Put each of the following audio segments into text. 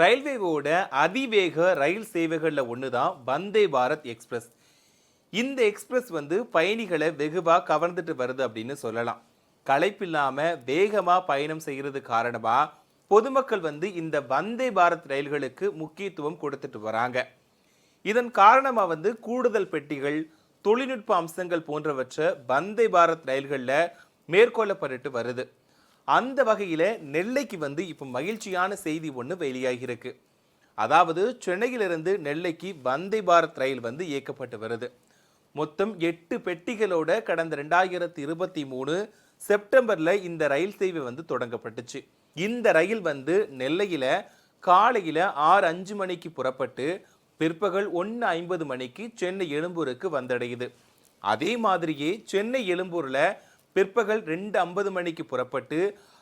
ரயில்வேவோட அதிவேக ரயில் சேவைகளில் ஒன்று தான் வந்தே பாரத் எக்ஸ்பிரஸ். இந்த எக்ஸ்பிரஸ் வந்து பயணிகளை வெகுவாக கவர்ந்துட்டு வருது அப்படின்னு சொல்லலாம். களைப்பில்லாம வேகமாக பயணம் செய்கிறது காரணமாக பொதுமக்கள் வந்து இந்த வந்தே பாரத் ரயில்களுக்கு முக்கியத்துவம் கொடுத்துட்டு வராங்க. இதன் காரணமாக வந்து கூடுதல் பெட்டிகள் தொழில்நுட்ப அம்சங்கள் போன்றவற்றை வந்தே பாரத் ரயில்களில் மேற்கொள்ளப்பட்டு வருது. அந்த வகையில் நெல்லைக்கு வந்து இப்போ மகிழ்ச்சியான செய்தி ஒன்று வெளியாகியிருக்கு. அதாவது சென்னையிலிருந்து நெல்லைக்கு வந்தே பாரத் ரயில் வந்து இயக்கப்பட்டு வருது. மொத்தம் எட்டு பெட்டிகளோட கடந்த ரெண்டாயிரத்தி இருபத்தி மூணு செப்டம்பரில் இந்த ரயில் சேவை வந்து தொடங்கப்பட்டுச்சு. இந்த ரயில் வந்து நெல்லையில் காலையில் ஆறு அஞ்சு மணிக்கு புறப்பட்டு பிற்பகல் ஒன்று ஐம்பது மணிக்கு சென்னை எழும்பூருக்கு வந்தடையுது. அதே மாதிரியே சென்னை எழும்பூரில் பிற்பகல் ரெண்டு ஐம்பது மணிக்கு புறப்பட்டு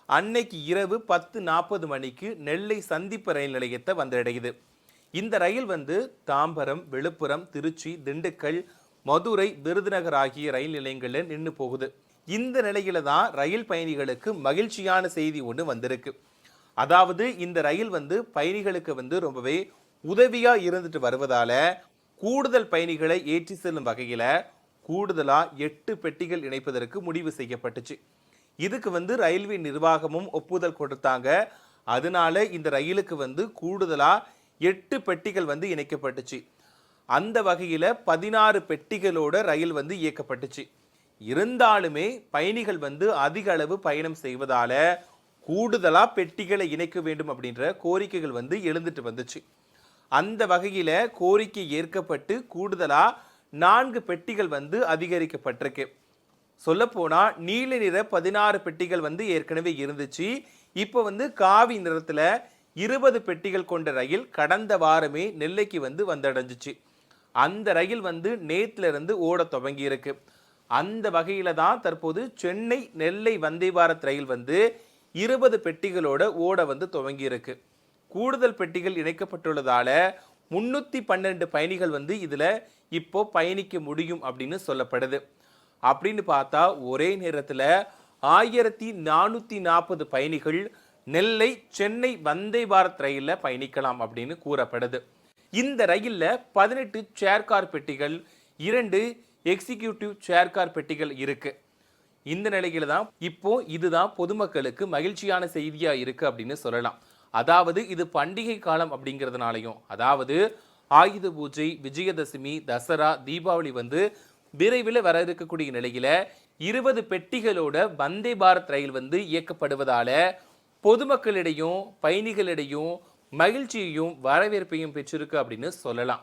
அன்னைக்கு இரவு பத்து நாற்பது மணிக்கு நெல்லை சந்திப்பு ரயில் நிலையத்தை வந்தடையுது இந்த ரயில் வந்து தாம்பரம் விழுப்புரம் திருச்சி திண்டுக்கல் மதுரை விருதுநகர் ஆகிய ரயில் நிலையங்களில் நின்று போகுது. இந்த நிலையில தான் ரயில் பயணிகளுக்கு மகிழ்ச்சியான செய்தி ஒன்று வந்திருக்கு. அதாவது இந்த ரயில் வந்து பயணிகளுக்கு வந்து ரொம்பவே உதவியாக இருந்துட்டு வருவதால கூடுதல் பயணிகளை ஏற்றி செல்லும் வகையில் கூடுதலாக எட்டு பெட்டிகள் இணைப்பதற்கு முடிவு செய்யப்பட்டுச்சு. இதுக்கு வந்து ரயில்வே நிர்வாகமும் ஒப்புதல் கொடுத்தாங்க. அதனால இந்த ரயிலுக்கு வந்து கூடுதலாக எட்டு பெட்டிகள் வந்து இணைக்கப்பட்டுச்சு. அந்த வகையில் பதினாறு பெட்டிகளோட ரயில் வந்து இயக்கப்பட்டுச்சு. இருந்தாலுமே பயணிகள் வந்து அதிக அளவு பயணம் செய்வதால் கூடுதலாக பெட்டிகளை இணைக்க வேண்டும் அப்படின்ற கோரிக்கைகள் வந்து எழுந்துட்டு வந்துச்சு. அந்த வகையில் கோரிக்கை ஏற்கப்பட்டு கூடுதலாக நான்கு பெட்டிகள் வந்து அதிகரிக்கப்பட்டிருக்கு. சொல்லப்போனால் நீல நிற பதினாறு பெட்டிகள் வந்து ஏற்கனவே இருந்துச்சு. இப்போ வந்து காவி நிறத்தில் இருபது பெட்டிகள் கொண்ட ரயில் கடந்த வாரமே நெல்லைக்கு வந்து வந்தடைஞ்சிச்சு. அந்த ரயில் வந்து நேத்திலிருந்து ஓட துவங்கியிருக்கு அந்த வகையில் தான் தற்போது சென்னை நெல்லை வந்தே பாரத் ரயில் வந்து இருபது பெட்டிகளோட ஓட வந்து துவங்கியிருக்கு கூடுதல் பெட்டிகள் இணைக்கப்பட்டுள்ளதால முந்நூற்றி பன்னெண்டு பயணிகள் வந்து இதில் இப்போ பயணிக்க முடியும் அப்படின்னு சொல்லப்படுது. அப்படின்னு பார்த்தா ஒரே நேரத்தில் ஆயிரத்தி நானூற்றி நாற்பது பயணிகள் நெல்லை சென்னை வந்தே பாரத் ரயிலில் பயணிக்கலாம் அப்படின்னு கூறப்படுது. இந்த ரயிலில் பதினெட்டு சேர்கார் பெட்டிகள் இரண்டு எக்ஸிகியூட்டிவ் சேர்கார் பெட்டிகள் இருக்குது இந்த நிலையில தான் இப்போ இதுதான் பொதுமக்களுக்கு மகிழ்ச்சியான செய்தியாக இருக்குது அப்படின்னு சொல்லலாம். அதாவது இது பண்டிகை காலம் அப்படிங்கிறதுனாலையும். அதாவது ஆயுத பூஜை விஜயதசமி தசரா தீபாவளி வந்து விரைவில் வர இருக்கக்கூடிய நிலையில் இருபது பெட்டிகளோட வந்தே பாரத் ரயில் வந்து இயக்கப்படுவதால் பொதுமக்களிடையும் பயணிகளிடையும் மகிழ்ச்சியையும் வரவேற்பையும் பெற்றிருக்கு அப்படின்னு சொல்லலாம்.